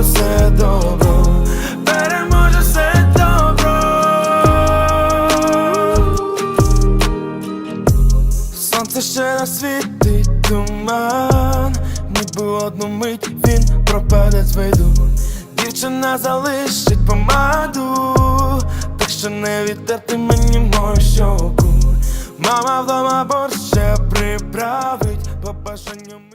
переможе все добро, переможе все добро. Сонце ще насвітить туман, ніби одну мить він пропаде з виду. Дівчина залишить помаду, так що не відтерти мені мою щоку. Мама вдома борщ ще приправить по бажанню.